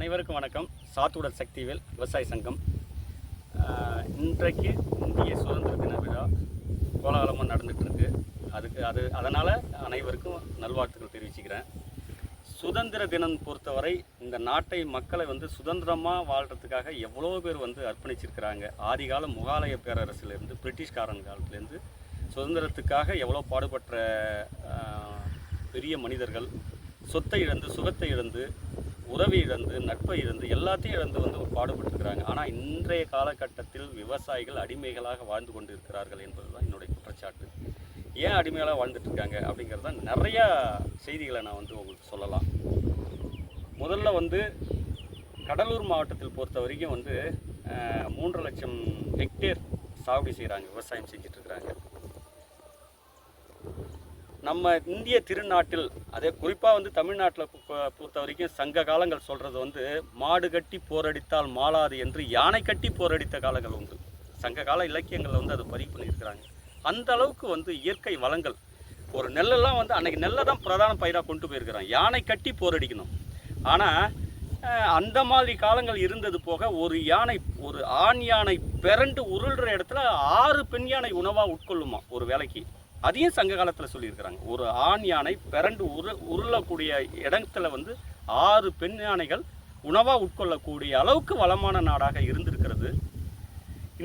அனைவருக்கும் வணக்கம். சாத்துடர் சக்திவேல் விவசாய சங்கம். இன்றைக்கு இந்திய சுதந்திர தின விழா கோலாகலமாக நடந்துகிட்ருக்கு இருக்கு அதுக்கு அது அதனால் அனைவருக்கும் நல்வாழ்த்துக்கள் தெரிவிச்சுக்கிறேன். சுதந்திர தினம் பொறுத்தவரை இந்த நாட்டை மக்களை வந்து சுதந்திரமாக வாழ்கிறதுக்காக எவ்வளோ பேர் வந்து அர்ப்பணிச்சிருக்கிறாங்க. ஆதிகால முகாலய பேரரசுலேருந்து பிரிட்டிஷ்காரன் காலத்துலேருந்து சுதந்திரத்துக்காக எவ்வளோ பாடுபட்ட பெரிய மனிதர்கள் சொத்தை இழந்து சுகத்தை இழந்து உதவி இழந்து நட்பை இழந்து எல்லாத்தையும் இழந்து வந்து பாடுபட்டுருக்கிறாங்க. ஆனால் இன்றைய காலகட்டத்தில் விவசாயிகள் அடிமைகளாக வாழ்ந்து கொண்டு இருக்கிறார்கள் என்பது தான் என்னுடைய குற்றச்சாட்டு. ஏன் அடிமைகளாக வாழ்ந்துட்டுருக்காங்க அப்படிங்கிறது தான் நிறையா செய்திகளை நான் வந்து உங்களுக்கு சொல்லலாம். முதல்ல வந்து கடலூர் மாவட்டத்தில் பொறுத்த வரைக்கும் வந்து மூன்று லட்சம் ஹெக்டேர் சாகுபடி செய்கிறாங்க விவசாயம் செஞ்சிட்ருக்கிறாங்க நம்ம இந்திய திருநாட்டில் அதே குறிப்பாக வந்து தமிழ்நாட்டில் பொறுத்த வரைக்கும் சங்க காலங்கள் சொல்கிறது வந்து மாடு கட்டி போரடித்தால் மாளாது என்று யானை கட்டி போரடித்த காலங்கள் உண்டு. சங்க கால இலக்கியங்களில் வந்து அதை பதிவு பண்ணியிருக்கிறாங்க. அந்த அளவுக்கு வந்து இயற்கை வளங்கள் ஒரு நெல்லெல்லாம் வந்து அன்னைக்கு நெல்லை தான் பிரதான பயிராக கொண்டு போயிருக்கிறாங்க யானை கட்டி போரடிக்கணும். ஆனால் அந்த மாதிரி காலங்கள் இருந்தது போக ஒரு யானை ஒரு ஆண் யானை பிறண்டு உருள்ற இடத்துல ஆறு பெண் யானை உணவாக உட்கொள்ளுமா ஒரு வேலைக்கு. அதையும் சங்க காலத்தில் சொல்லியிருக்கிறாங்க. ஒரு ஆண் யானை பிறண்டு உரு உருளக்கூடிய இடத்துல வந்து ஆறு பெண் யானைகள் உணவாக உட்கொள்ளக்கூடிய அளவுக்கு வளமான நாடாக இருந்திருக்கிறது.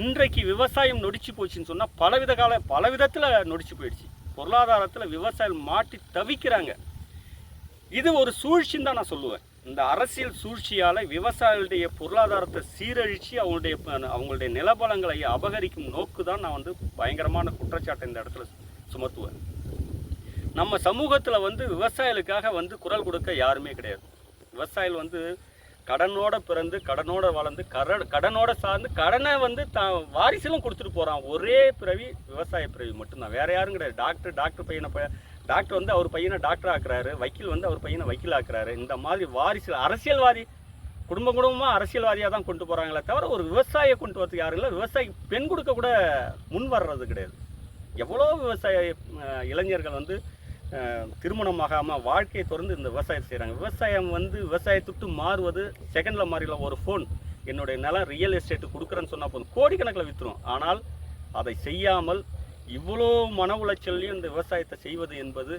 இன்றைக்கு விவசாயம் நொடிச்சு போச்சுன்னு சொன்னால் பலவித கால பல விதத்தில் நொடிச்சு போயிடுச்சு. பொருளாதாரத்தில் விவசாயம் மாட்டி தவிக்கிறாங்க. இது ஒரு சூழ்ச்சின்னு தான் நான் சொல்லுவேன். இந்த அரசியல் சூழ்ச்சியால் விவசாயிகளுடைய பொருளாதாரத்தை சீரழித்து அவங்களுடைய அவங்களுடைய நிலபலங்களை அபகரிக்கும் நோக்கு தான் நான் வந்து பயங்கரமான குற்றச்சாட்டை இந்த இடத்துல சுமத்துவேன் நம்ம சமூகத்தில் வந்து விவசாயிகளுக்காக வந்து குரல் கொடுக்க யாருமே கிடையாது. விவசாயிகள் வந்து கடனோட பிறந்து கடனோட வளர்ந்து கர கடனோட சார்ந்து கடனை வந்து தான் வாரிசிலும் கொடுத்துட்டு போகிறான் ஒரே பிறவி விவசாய பிறவி மட்டும்தான். வேற யாரும் கிடையாது. டாக்டர் டாக்டர் பையனை ப டாக்டர் வந்து அவர் பையனை டாக்டர் ஆக்குறாரு. வக்கீல் வந்து அவர் பையனை வக்கீல் ஆக்குறாரு. இந்த மாதிரி வாரிசு அரசியல்வாதி குடும்ப குடும்பமாக அரசியல்வாதியாக தான் கொண்டு போகிறாங்களே தவிர ஒரு விவசாயியை கொண்டு வரதுக்கு யாரும் இல்லை. விவசாயி பெண் கொடுக்க கூட முன் வர்றது கிடையாது. எவ்வளோ விவசாய இளைஞர்கள் வந்து திருமணமாகாமல் வாழ்க்கையை தொடர்ந்து இந்த விவசாயம் செய்கிறாங்க விவசாயம் வந்து விவசாயத்துட்டு மாறுவது செகண்டில் மாறிடலாம் ஒரு ஃபோன் என்னுடைய நிலம் ரியல் எஸ்டேட்டு கொடுக்குறேன்னு சொன்னால் போதும். கோடிக்கணக்கில் விற்றுரும் ஆனால் அதை செய்யாமல் இவ்வளோ மன உளைச்சல்லையும் இந்த விவசாயத்தை செய்வது என்பது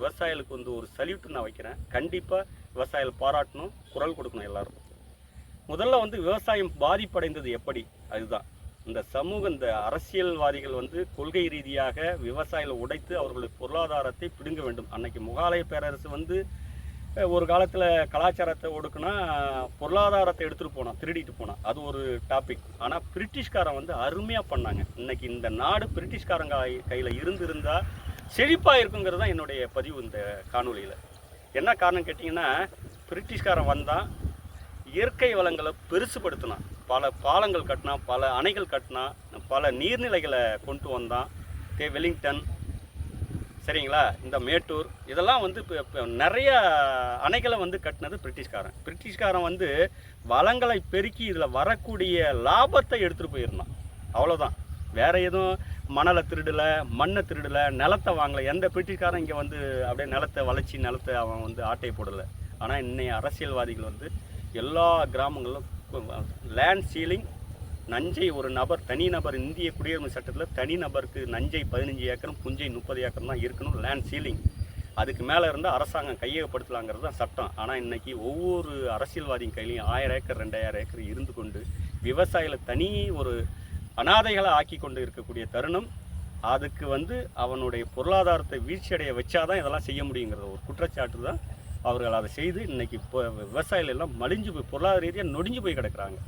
விவசாயிகளுக்கு வந்து ஒரு சல்யூட்டு நான் வைக்கிறேன். கண்டிப்பாக விவசாயிகள் பாராட்டணும் குரல் கொடுக்கணும் எல்லோரும் முதல்ல வந்து விவசாயம் பாதிப்படைந்தது எப்படி? அதுதான். இந்த சமூக இந்த அரசியல்வாதிகள் வந்து கொள்கை ரீதியாக விவசாயிகளை உடைத்து அவர்களுடைய பொருளாதாரத்தை பிடுங்க வேண்டும். அன்னைக்கு முகாலய பேரரசு வந்து ஒரு காலத்தில் கலாச்சாரத்தை ஒடுக்குனா பொருளாதாரத்தை எடுத்துகிட்டு போனான் திருடிட்டு போனான் அது ஒரு டாபிக் ஆனால் பிரிட்டிஷ்காரன் வந்து அருமையாக பண்ணாங்க. இன்னைக்கு இந்த நாடு பிரிட்டிஷ்காரங்க கையில் இருந்திருந்தால் செழிப்பாக இருக்குங்கிறது தான் என்னுடைய பதிவு இந்த காணொலியில் என்ன காரணம் கேட்டிங்கன்னா பிரிட்டிஷ்காரன் வந்தான் இயற்கை வளங்களை பெருசுபடுத்தினான். பல பாலங்கள் கட்டினா பல அணைகள் கட்டினா பல நீர்நிலைகளை கொண்டு வந்தான். The Wellington. சரிங்களா? இந்த மேட்டூர். இதெல்லாம் வந்து இப்போ இப்போ நிறைய அணைகளை வந்து கட்டினது பிரிட்டிஷ்காரன். பிரிட்டிஷ்காரன் வந்து வளங்களை பெருக்கி இதில் வரக்கூடிய லாபத்தை எடுத்துகிட்டு போயிருந்தான். அவ்வளோதான் வேறு எதுவும் மணலை திருடலை மண்ணை திருடலை நிலத்தை வாங்கலை. எந்த பிரிட்டிஷ்காரன் இங்கே வந்து அப்படியே நிலத்தை வளைச்சி நிலத்தை அவன் வந்து ஆட்டை போடலை. ஆனால் இன்னைய அரசியல்வாதிகள் வந்து எல்லா கிராமங்களிலும் லேண்ட் சீலிங் நஞ்சை ஒரு நபர் தனி நபர் இந்திய குடியுரிமை சட்டத்தில் தனி நபருக்கு நஞ்சை பதினஞ்சு ஏக்கரும் புஞ்சை முப்பது ஏக்கரும் தான் இருக்கணும் லேண்ட் சீலிங். அதுக்கு மேலே இருந்தால் அரசாங்கம் கையகப்படுத்தலாங்கிறது தான் சட்டம். ஆனால் இன்னைக்கு ஒவ்வொரு அரசியல்வாதியின் கையிலையும் ஆயிரம் ஏக்கர் ரெண்டாயிரம் ஏக்கர் இருந்து கொண்டு விவசாயிகளை தனி ஒரு அனாதைகளை ஆக்கி கொண்டு இருக்கக்கூடிய தருணம். அதுக்கு வந்து அவனுடைய பொருளாதாரத்தை வீழ்ச்சியடைய வச்சாதான் இதெல்லாம் செய்ய முடியுங்கிற ஒரு குற்றச்சாட்டு தான். அவர்கள் அதை செய்து இன்றைக்கி இப்போ விவசாயிகள் எல்லாம் மலிஞ்சு போய் பொருளாதார ரீதியாக நொடிஞ்சு போய் கிடக்குறாங்க.